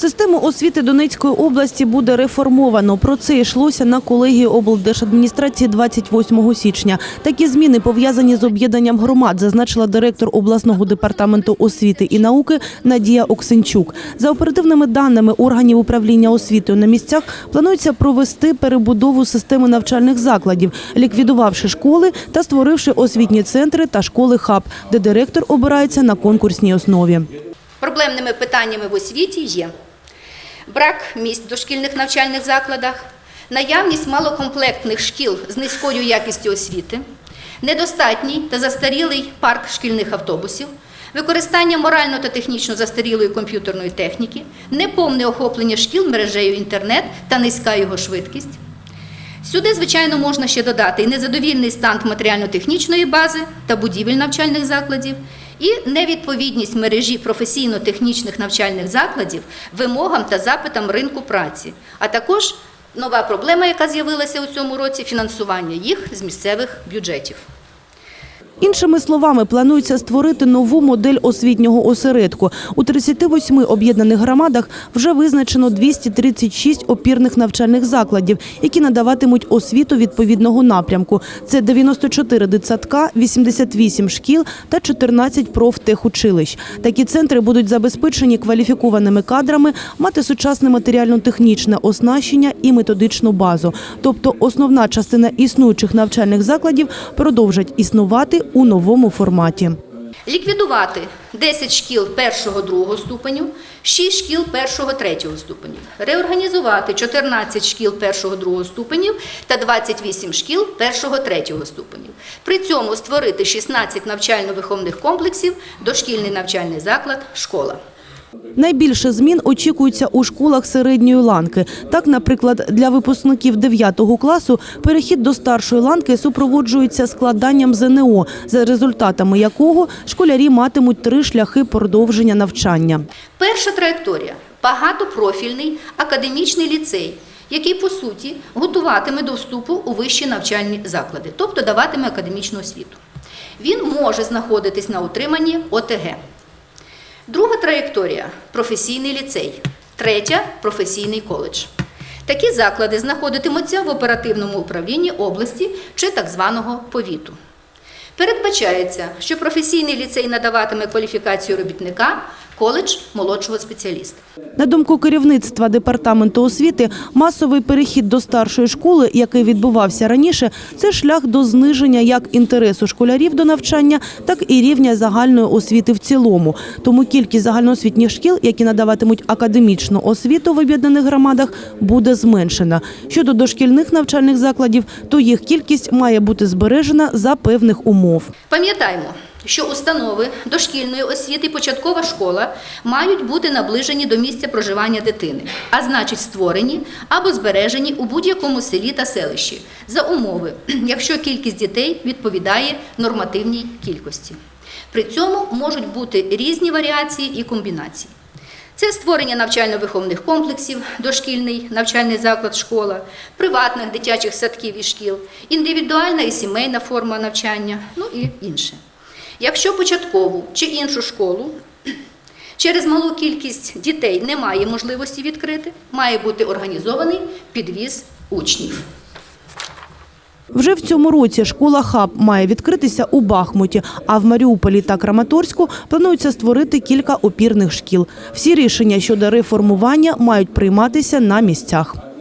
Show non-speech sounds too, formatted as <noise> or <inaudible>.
Систему освіти Донецької області буде реформовано. Про це йшлося на колегії облдержадміністрації 28 січня. Такі зміни пов'язані з об'єднанням громад, зазначила директор обласного департаменту освіти і науки Надія Оксенчук. За оперативними даними органів управління освітою на місцях планується провести перебудову системи навчальних закладів, ліквідувавши школи та створивши освітні центри та школи хаб, де директор обирається на конкурсній основі. Проблемними питаннями в освіті є брак місць в дошкільних навчальних закладах, наявність малокомплектних шкіл з низькою якістю освіти, недостатній та застарілий парк шкільних автобусів, використання морально та технічно застарілої комп'ютерної техніки, неповне охоплення шкіл мережею інтернет та низька його швидкість. Сюди, звичайно, можна ще додати і незадовільний стан матеріально-технічної бази та будівель навчальних закладів, і невідповідність мережі професійно-технічних навчальних закладів вимогам та запитам ринку праці, а також нова проблема, яка з'явилася у цьому році фінансування їх з місцевих бюджетів. Іншими словами, планується створити нову модель освітнього осередку. У 38 об'єднаних громадах вже визначено 236 опірних навчальних закладів, які надаватимуть освіту відповідного напрямку. Це 94 дитсадка, 88 шкіл та 14 профтехучилищ. Такі центри будуть забезпечені кваліфікованими кадрами, мати сучасне матеріально-технічне оснащення і методичну базу. Тобто основна частина існуючих навчальних закладів продовжать існувати у новому форматі. Ліквідувати 10 шкіл першого-другого ступеню, 6 шкіл першого-третього ступенів. Реорганізувати 14 шкіл першого-другого ступенів та 28 шкіл першого-третього ступенів. При цьому створити 16 навчально-виховних комплексів, дошкільний навчальний заклад, школа. Найбільше змін очікується у школах середньої ланки. Так, наприклад, для випускників 9 класу перехід до старшої ланки супроводжується складанням ЗНО, за результатами якого школярі матимуть три шляхи продовження навчання. Перша траєкторія багатопрофільний академічний ліцей, який по суті готуватиме до вступу у вищі навчальні заклади, тобто даватиме академічну освіту. Він може знаходитись на утриманні ОТГ. Друга траєкторія професійний ліцей, третя професійний коледж. Такі заклади знаходитимуться в оперативному управлінні області чи так званого повіту. Передбачається, що професійний ліцей надаватиме кваліфікацію робітника, коледж молодшого спеціаліста. На думку керівництва департаменту освіти, масовий перехід до старшої школи, який відбувався раніше, це шлях до зниження як інтересу школярів до навчання, так і рівня загальної освіти в цілому. Тому кількість загальноосвітніх шкіл, які надаватимуть академічну освіту в об'єднаних громадах, буде зменшена. Щодо дошкільних навчальних закладів, то їх кількість має бути збережена за певних умов. Пам'ятаємо, що установи дошкільної освіти початкова школа мають бути наближені до місця проживання дитини, а значить створені або збережені у будь-якому селі та селищі за умови, <clears throat> якщо кількість дітей відповідає нормативній кількості. При цьому можуть бути різні варіації і комбінації. Це створення навчально-виховних комплексів, дошкільний навчальний заклад, школа, приватних дитячих садків і шкіл, індивідуальна і сімейна форма навчання, ну і інше. Якщо початкову чи іншу школу через малу кількість дітей немає можливості відкрити, має бути організований підвіз учнів. Вже в цьому році школа ХАБ має відкритися у Бахмуті, а в Маріуполі та Краматорську планується створити кілька опірних шкіл. Всі рішення щодо реформування мають прийматися на місцях.